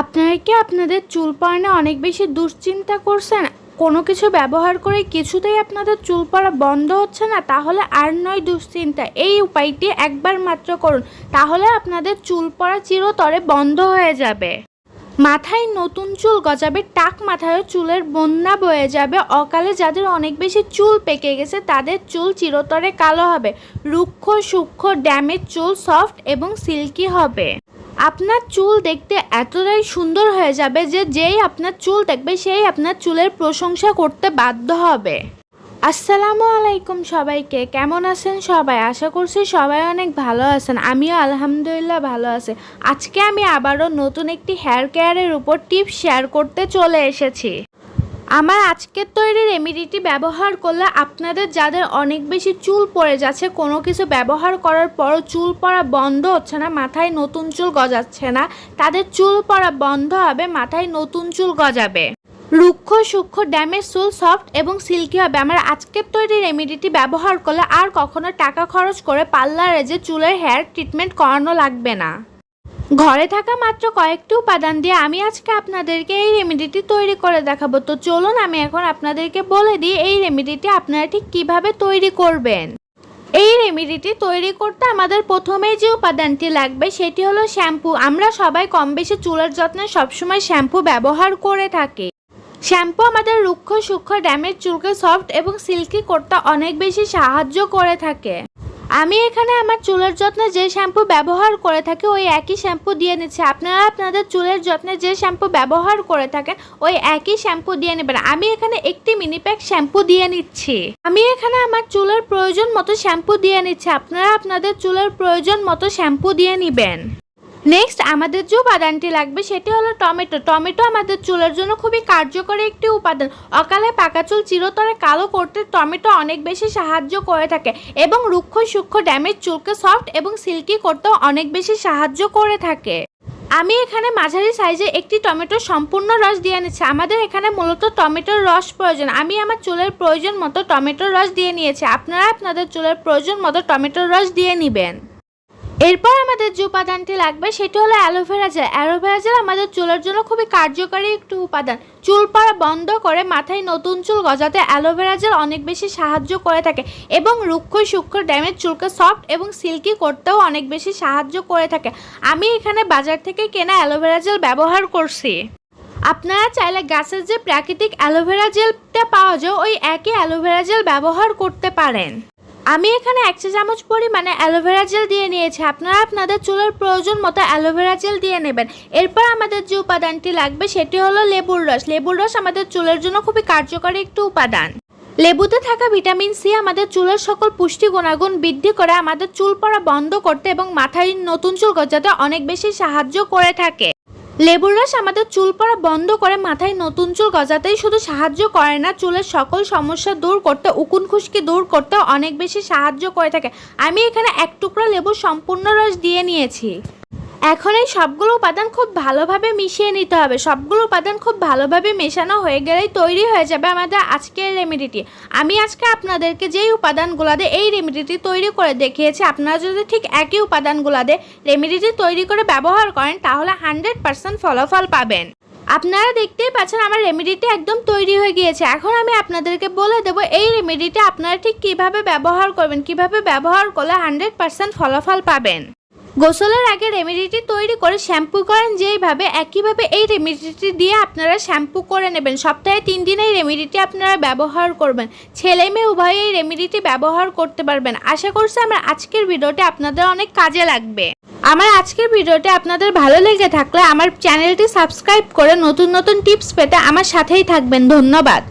আপনারা কি আপনাদের চুল পড়ানো অনেক বেশি দুশ্চিন্তা করছেন? কোনো কিছু ব্যবহার করে কিছুতেই আপনাদের চুল পড়া বন্ধ হচ্ছে না, তাহলে আর নয় দুশ্চিন্তা। এই উপায়টি একবার মাত্র করুন, তাহলে আপনাদের চুল পড়া চিরতরে বন্ধ হয়ে যাবে। মাথায় নতুন চুল গজাবে, টাক মাথায় চুলের বন্যা বয়ে যাবে। অকালে যাদের অনেক বেশি চুল পেকে গেছে, তাদের চুল চিরতরে কালো হবে। রুক্ষ, সূক্ষ্ম ড্যামেজ চুল সফট এবং সিল্কি হবে। আপনার চুল দেখতে এতটাই সুন্দর হয়ে যাবে যে যেই আপনার চুল দেখবে, সেই আপনার চুলের প্রশংসা করতে বাধ্য হবে। আসসালামু আলাইকুম সবাইকে, কেমন আছেন সবাই? আশা করছি সবাই অনেক ভালো আছেন। আমিও আলহামদুলিল্লাহ ভালো আছি। আজকে আমি আবারও নতুন একটি হেয়ার কেয়ারের উপর টিপস শেয়ার করতে চলে এসেছি। আমার আজকের তৈরি রেমিডিটি ব্যবহার করলে আপনাদের যাদের অনেক বেশি চুল পড়ে যাচ্ছে, কোনো কিছু ব্যবহার করার পরও চুল পড়া বন্ধ হচ্ছে না, মাথায় নতুন চুল গজাচ্ছে না। তাদের চুল পড়া বন্ধ হবে, মাথায় নতুন চুল গজাবে। রুক্ষ সূক্ষ্ম ড্যামেজ চুল সফট এবং সিল্কি হবে। আমার আজকের তৈরি রেমিডিটি ব্যবহার করলে আর কখনো টাকা খরচ করে পার্লারে যে চুলের হেয়ার ট্রিটমেন্ট করানো লাগবে না। ঘরে থাকা মাত্র কয়েকটি উপাদান দিয়ে আমি আজকে আপনাদেরকে এই রেমেডিটি তৈরি করে দেখাবো। তো চলুন আমি এখন আপনাদেরকে বলে দিই এই রেমেডিটি আপনারা ঠিক কীভাবে তৈরি করবেন। এই রেমেডিটি তৈরি করতে আমাদের প্রথমেই যে উপাদানটি লাগবে সেটি হলো শ্যাম্পু। আমরা সবাই কম বেশি চুলের যত্নে সবসময় শ্যাম্পু ব্যবহার করে থাকি। শ্যাম্পু আমাদের রুক্ষ, সূক্ষ্ম, ড্যামেজ চুলকে সফট এবং সিল্কি করতে অনেক বেশি সাহায্য করে থাকে। আমি এখানে আমার চুলের যত্নে যে শ্যাম্পু ব্যবহার করে থাকি, ওই একই শ্যাম্পু দিয়ে নিচ্ছি। আপনারা আপনাদের চুলের যত্নে যে শ্যাম্পু ব্যবহার করে থাকেন, ওই একই শ্যাম্পু দিয়ে নেবেন। আমি এখানে একটি মিনি প্যাক শ্যাম্পু দিয়ে নিচ্ছি। আমি এখানে আমার চুলের প্রয়োজন মতো শ্যাম্পু দিয়ে নিচ্ছি। আপনারা আপনাদের চুলের প্রয়োজন মতো শ্যাম্পু দিয়ে নেবেন। নেক্সট আমাদের যে উপাদানটি লাগবে সেটি হলো টমেটো। টমেটো আমাদের চুলের জন্য খুবই কার্যকরী একটি উপাদান। অকালে পাকা চুল চিরতরে কালো করতে টমেটো অনেক বেশি সাহায্য করে থাকে এবং রুক্ষ সূক্ষ্ম ড্যামেজ চুলকে সফট এবং সিল্কি করতেও অনেক বেশি সাহায্য করে থাকে। আমি এখানে মাঝারি সাইজে একটি টমেটো সম্পূর্ণ রস দিয়ে নিচ্ছি। আমাদের এখানে মূলত টমেটোর রস প্রয়োজন। আমি আমার চুলের প্রয়োজন মতো টমেটোর রস দিয়ে নিয়েছি। আপনারা আপনাদের চুলের প্রয়োজন মতো টমেটোর রস দিয়ে নেবেন। এরপর আমাদের যে উপাদানটি লাগবে, সেটি হলো অ্যালোভেরা জেল। অ্যালোভেরা জেল আমাদের চুলের জন্য খুবই কার্যকরী একটি উপাদান। চুল পড়া বন্ধ করে মাথায় নতুন চুল গজাতে অ্যালোভেরা জেল অনেক বেশি সাহায্য করে থাকে এবং রুক্ষ সূক্ষ্ম ড্যামেজ চুলকে সফট এবং সিল্কি করতেও অনেক বেশি সাহায্য করে থাকে। আমি এখানে বাজার থেকে কেনা অ্যালোভেরা জেল ব্যবহার করছি। আপনারা চাইলে গাছের যে প্রাকৃতিক অ্যালোভেরা জেলটা পাওয়া যায়, ওই একই অ্যালোভেরা জেল ব্যবহার করতে পারেন। আমি এখানে এক চা চামচ পরিমাণে অ্যালোভেরা জেল দিয়ে নিয়েছি। আপনারা আপনাদের চুলের প্রয়োজন মতো অ্যালোভেরা জেল দিয়ে নেবেন। এরপর আমাদের যে উপাদানটি লাগবে সেটি হলো লেবুর রস। লেবুর রস আমাদের চুলের জন্য খুবই কার্যকরী একটি উপাদান। লেবুতে থাকা ভিটামিন সি আমাদের চুলের সকল পুষ্টি গুণাগুণ বৃদ্ধি করে আমাদের চুল পড়া বন্ধ করতে এবং মাথায় নতুন চুল গজাতে অনেক বেশি সাহায্য করে থাকে। লেবুর রস আমাদের চুল পড়া বন্ধ করে মাথায় নতুন চুল গজাতেই শুধু সাহায্য করে না, চুলের সকল সমস্যা দূর করতে, উকুন খুশকি দূর করতে অনেক বেশি সাহায্য করে থাকে। আমি এখানে এক টুকরা লেবুর সম্পূর্ণ রস দিয়ে নিয়েছি। এখন এই সবগুলো উপাদান খুব ভালোভাবে মিশিয়ে নিতে হবে। সবগুলো উপাদান খুব ভালোভাবে মেশানো হয়ে গেলেই তৈরি হয়ে যাবে আমাদের আজকের রেমেডিটি আমি আজকে আপনাদেরকে যেই উপাদানগুলো দিয়ে এই রেমেডিটি তৈরি করে দেখিয়েছি, আপনারা যদি ঠিক একই উপাদানগুলো দিয়ে রেমেডিটি তৈরি করে ব্যবহার করেন, তাহলে হান্ড্রেড পার্সেন্ট ফলাফল পাবেন। আপনারা দেখতেই পাচ্ছেন আমার রেমেডিটি একদম তৈরি হয়ে গিয়েছে। এখন আমি আপনাদেরকে বলে দেবো, এই রেমেডিটি আপনারা ঠিক কীভাবে ব্যবহার করবেন, কীভাবে ব্যবহার করলে হান্ড্রেড পার্সেন্ট ফলাফল পাবেন। গোসলের আগে রেমেডিটি তৈরি করে শ্যাম্পু করেন, যেইভাবে, একইভাবে এই রেমেডিটি দিয়ে আপনারা শ্যাম্পু করে নেবেন। সপ্তাহে তিন দিন এই রেমেডিটি আপনারা ব্যবহার করবেন। ছেলে মেয়ে উভয়ে এই রেমেডিটি ব্যবহার করতে পারবেন। আশা করছি আমার আজকের ভিডিওটি আপনাদের অনেক কাজে লাগবে। আমার আজকের ভিডিওটি আপনাদের ভালো লেগে থাকলে আমার চ্যানেলটি সাবস্ক্রাইব করে নতুন নতুন টিপস পেতে আমার সাথেই থাকবেন। ধন্যবাদ।